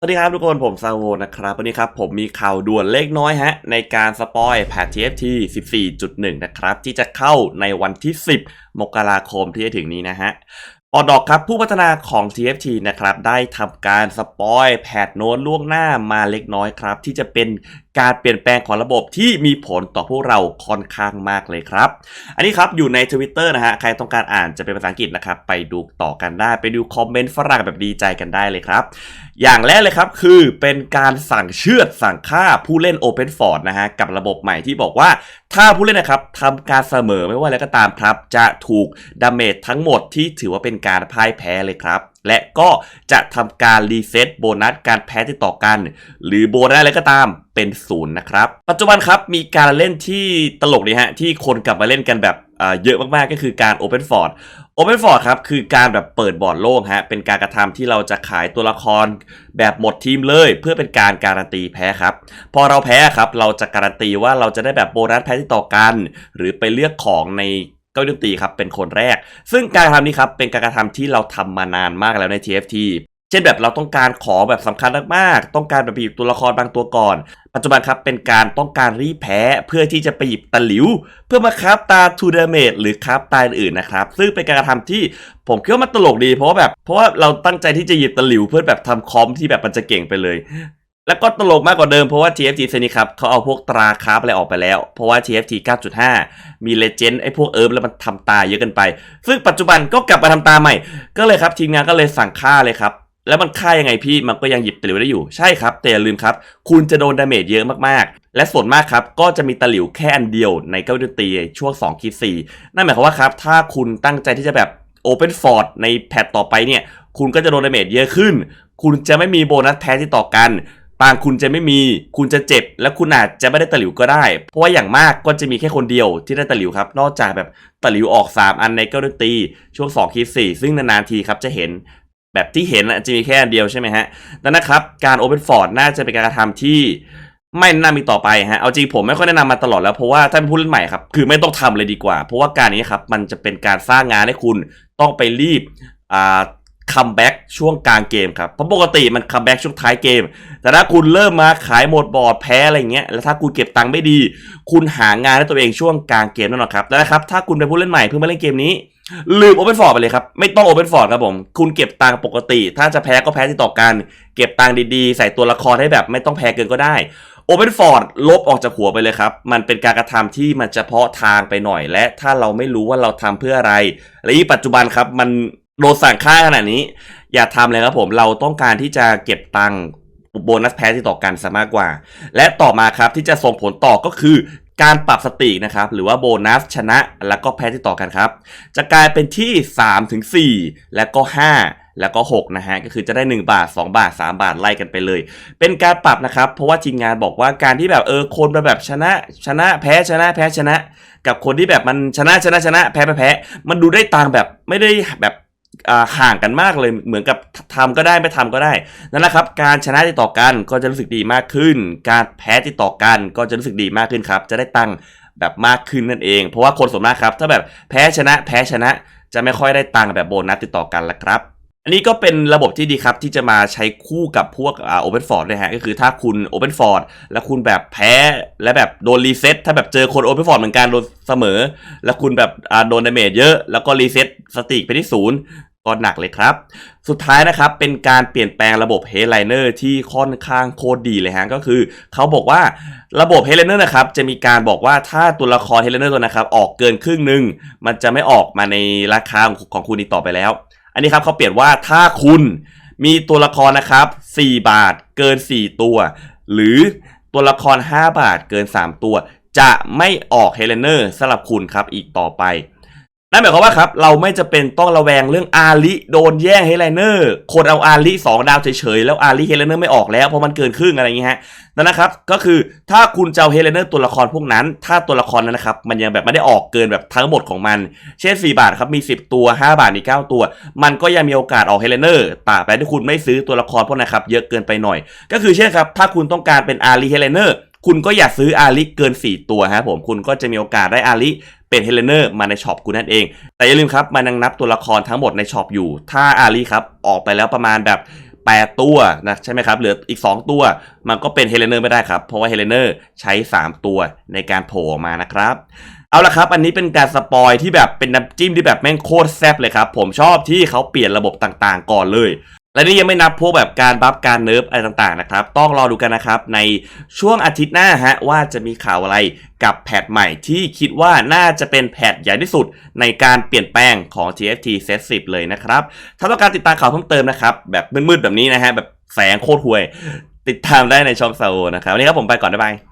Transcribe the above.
สวัสดีครับทุกคนผมซาโวนะครับวันนี้ครับผมมีข่าวด่วนเล็กน้อยฮะในการสปอยแพท TFT 14.1 นะครับ ที่จะเข้าในวันที่ 10 มกราคมที่จะถึงนี้นะฮะออดอกครับผู้พัฒนาของ TFT นะครับได้ทำการสปอยแพทโน้ตล่วงหน้ามาเล็กน้อยครับ ที่จะเป็น การเปลี่ยนแปลงของระบบที่มีผลต่อพวกเราค่อนข้างมากเลยครับ อันนี้ครับอยู่ใน Twitter นะฮะใครต้องการอ่านจะเป็นภาษาอังกฤษนะครับไปดูต่อกันได้ไปดูคอมเมนต์ฝรั่งแบบดีใจกันได้เลยครับ อย่างแรกเลยครับคือเป็นการสั่งเชือดสั่งฆ่าผู้เล่น Open f o r t นะฮะกับระบบใหม่ที่บอกว่าถ้าผู้เล่นนะครับทำการเสมอไม่ว่าอะไรก็ตามครับ จะถูกดาเมจทั้งหมดที่ถือว่าเป็นการพ่ายแพ้เลยครับและก็จะทำการรีเซ็ตโบนัสการแพ้ติดต่อกัน หรือโบนัสอะไรก็ตามเป็นศูนย์นะครับ ปัจจุบันครับมีการเล่นที่ตลกดีฮะที่คนกลับมาเล่นกันแบบเยอะมากๆก็คือการ Open f o r t Open f o r t ครับคือการแบบเปิดบอร์ดโล่งฮะเป็นการกระทำที่เราจะขายตัวละครแบบหมดทีมเลย เพื่อเป็นการการันตีแพ้ครับ พอเราแพ้ครับเราจะการันตีว่าเราจะได้แบบโบนัสแพ้ที่ต่อกัน หรือไปเลือกของใน เก้าดนตรีครับเป็นคนแรก ซึ่งการกระทำนี้ครับเป็นการกระทำที่เราทำมานานมากแล้วใน TFT เช่นแบบเราต้องการขอแบบสำคัญมากๆ ต้องการแบบหยิบตัวละครบางตัวก่อน ปัจจุบันครับเป็นการต้องการรีแพ้เพื่อที่จะไปหยิบตะหลิว เพื่อมาคราฟตาทูเดเมจหรือคราฟตาอื่นๆนะครับ ซึ่งเป็นการกระทำที่ผมคิดว่ามันตลกดีเพราะว่าแบบเพราะว่าเราตั้งใจที่จะหยิบตะหลิวเพื่อแบบทำคอมที่แบบมันจะเก่งไปเลย แล้วก็ตลกมากกว่าเดิมเพราะว่า TFT เซนี่ครับเขาเอาพวกตราคราฟอะไรออกไปแล้ว เพราะว่า TFT 9.5 มีเลเจนด์ไอ้พวกเอิร์ฟแล้วมันทำตาเยอะเกินไป ซึ่งปัจจุบันก็กลับมาทำตาใหม่ ก็เลยครับทีมงานก็เลยสั่งค่าเลยครับ แล้วมันค่ายังไงพี่มันก็ยังหยิบตะหลิวได้อยู่ ใช่ครับ แต่อย่าลืมครับ คุณจะโดนดาเมจเยอะมากๆ และส่วนมากครับก็จะมีตะหลิวแค่อันเดียวในเก้าดนตรีช่วง2คีสี่นั่นหมายความว่าครับถ้าคุณตั้งใจที่จะแบบ Open f o r t ในแพทต่อไปเนี่ยคุณก็จะโดนดาเมจเยอะขึ้น คุณจะไม่มีโบนัสแพ้ที่ต่อกัน ปางคุณจะไม่มี คุณจะเจ็บ และคุณอาจจะไม่ได้ตะหลิวก็ได้ เพราะว่าอย่างมากก็จะมีแค่คนเดียวที่ได้ตะหลิวครับ นอกจากแบบตะหลิวออก 3 อันในเก้าดนตรีช่วง2คีสี่ซึ่งนานๆทีครับจะเห็นแบบที่เห็นอะจะมีแค่อันเดียวใช่ไหมฮะนั่นนะครับ การ Open f o r t น่าจะเป็นการกระทำที่ไม่แนะนำมีต่อไปฮะ เอาจริงผมไม่ค่อยแนะนำมาตลอดแล้วเพราะว่าถ้าเป็นผู้เล่นใหม่ครับ คือไม่ต้องทำเลยดีกว่า เพราะว่าการนี้ครับมันจะเป็นการสร้างงานให้คุณต้องไปรีบอ่า คัมแบ็กช่วงกลางเกมครับเพราะปกติมันคัมแบ็กช่วงท้ายเกม แต่ถ้าคุณเริ่มมาขายหมดบอร์ดแพ้อะไรเงี้ยแล้วถ้าคุณเก็บตังค์ไม่ดี คุณหางานให้ตัวเองช่วงกลางเกมแน่นอนครับแล้วนะครับถ้าคุณเป็นผู้เล่นใหม่เพิ่งมาเล่นเกมนี้ลืม Open f o r t ไปเลยครับ ไม่ต้อง Open f o r t ครับผม คุณเก็บตังค์ปกติ ถ้าจะแพ้ก็แพ้ที่ต่อกัน เก็บตังค์ดีๆ ใส่ตัวละครให้แบบไม่ต้องแพ้เกินก็ได้ Open f o r t ลบออกจากหัวไปเลยครับ มันเป็นการกระทำที่มันเฉพาะทางไปหน่อยและถ้าเราไม่รู้ว่าเราทำเพื่ออะไร และยิ่งปัจจุบันครับ มัน โดนสั่งค่าขนาดนี้ อย่าทำเลยครับผมเราต้องการที่จะเก็บตังค์โบนัสแพ้ที่ต่อกันซะมากกว่า และต่อมาครับที่จะส่งผลต่อก็คือการปรับสตินะครับ หรือว่าโบนัสชนะแล้วก็แพ้ที่ต่อกันครับ จะกลายเป็นที่ 3 ถึง 4 แล้วก็ 5 แล้วก็ 6 นะฮะ ก็คือจะได้ 1 บาท 2 บาท 3 บาทไล่กันไปเลย เป็นการปรับนะครับ เพราะว่าทีมงานบอกว่าการที่แบบเออคนมาแบบชนะ ชนะแพ้ชนะแพ้ชนะ กับคนที่แบบมันชนะชนะชนะแพ้แพ้แพ้มันดูได้ต่างแบบไม่ได้แบบ ห่างกันมากเลยเหมือนกับทำก็ได้ไม่ทำก็ได้นั่นแหละครับ การชนะติดต่อกันก็จะรู้สึกดีมากขึ้น การแพ้ติดต่อกันก็จะรู้สึกดีมากขึ้นครับ จะได้ตังค์แบบมากขึ้นนั่นเอง เพราะว่าคนส่วนมากครับ ถ้าแบบแพ้ชนะแพ้ชนะ จะไม่ค่อยได้ตังค์แบบโบนัสติดต่อกันละครับ อันนี้ก็เป็นระบบที่ดีครับ ที่จะมาใช้คู่กับพวกอ่า Open f o r t นะฮะก็คือถ้าคุณ Open f o r t แล้วคุณแบบแพ้และแบบโดนรีเซ็ตถ้าแบบเจอคน Open f o r t เหมือนกันโดนเสมอ แล้วคุณแบบอ่าโดนดาเมจเยอะแล้วก็รีเซ็ตสติกไปที่ศูนย์ ก็หนักเลยครับ สุดท้ายนะครับเป็นการเปลี่ยนแปลงระบบ Headliner ที่ค่อนข้างโคตรดีเลยฮะก็คือเขาบอกว่าระบบ Headliner นะครับจะมีการบอกว่าถ้าตัวละคร Headliner ตัวนะครับออกเกินครึ่งหนึ่งมันจะไม่ออกมาในราคาของคุณอีกต่อไปแล้ว อันนี้ครับเขาเปลี่ยนว่าถ้าคุณมีตัวละครนะครับ 4 บาทเกิน 4 ตัว หรือตัวละคร 5 บาทเกิน 3 ตัว จะไม่ออก Headliner สำหรับคุณครับอีกต่อไป นั่นหมายความว่าครับเราไม่จะเป็นต้องระแวงเรื่องอาลิโดนแย่งเฮดไลเนอร์คนเอาอาลิสองดาวเฉยๆ แล้วอาลิเฮดไลเนอร์ไม่ออกแล้วเพราะมันเกินครึ่งอะไรอย่างเงี้ยฮะนั่นนะครับก็คือถ้าคุณจะเอาเฮลเนอร์ตัวละครพวกนั้น ถ้าตัวละครนั้นนะครับมันยังแบบไม่ได้ออกเกินแบบทั้งหมดของมัน เช่น 4 บาทครับมี 10 ตัว 5 บาทมี 9 ตัว มันก็ยังมีโอกาสออกเฮดไลเนอร์ตราบใดที่คุณไม่ซื้อตัวละครพวกนะครับเยอะเกินไปหน่อย ก็คือเช่นครับถ้าคุณต้องการเป็นอาลิเฮดไลเนอร์ คุณก็อย่าซื้ออาลิเกิน 4 ตัวฮะผมคุณก็จะมีโอกาสได้อาลิเป็นเฮดไลเนอร์มาในช็อปคุณนั่นเอง แต่อย่าลืมครับมันยังนับตัวละครทั้งหมดในช็อปอยู่ ถ้าอาลีครับออกไปแล้วประมาณแบบ 8 ตัวนะใช่ไหมครับ เหลืออีก 2 ตัว มันก็เป็นเฮเลเนอร์ไม่ได้ครับ เพราะว่าเฮเลเนอร์ใช้ 3 ตัวในการโผล่ออกมานะครับ เอาละครับ อันนี้เป็นการสปอยที่แบบเป็นน้ำจิ้มที่แบบแม่งโคตรแซ่บเลยครับ ผมชอบที่เขาเปลี่ยนระบบต่างๆ ก่อนเลย และนี่ยังไม่นับพวกแบบการบัฟการเนิร์ฟอะไรต่างๆนะครับ ต้องรอดูกันนะครับในช่วงอาทิตย์หน้าฮะว่าจะมีข่าวอะไรกับแพทใหม่ที่คิดว่าน่าจะเป็นแพทใหญ่ที่สุดในการเปลี่ยนแปลงของ TFT Set 10เลยนะครับ ถ้าต้องการติดตามข่าวเพิ่มเติมนะครับ แบบมืดๆแบบนี้นะฮะแบบแสงโคตรห่วย ติดตามได้ในช่องซาโอนะครับวันนี้ครับผมไปก่อนบ๊ายบาย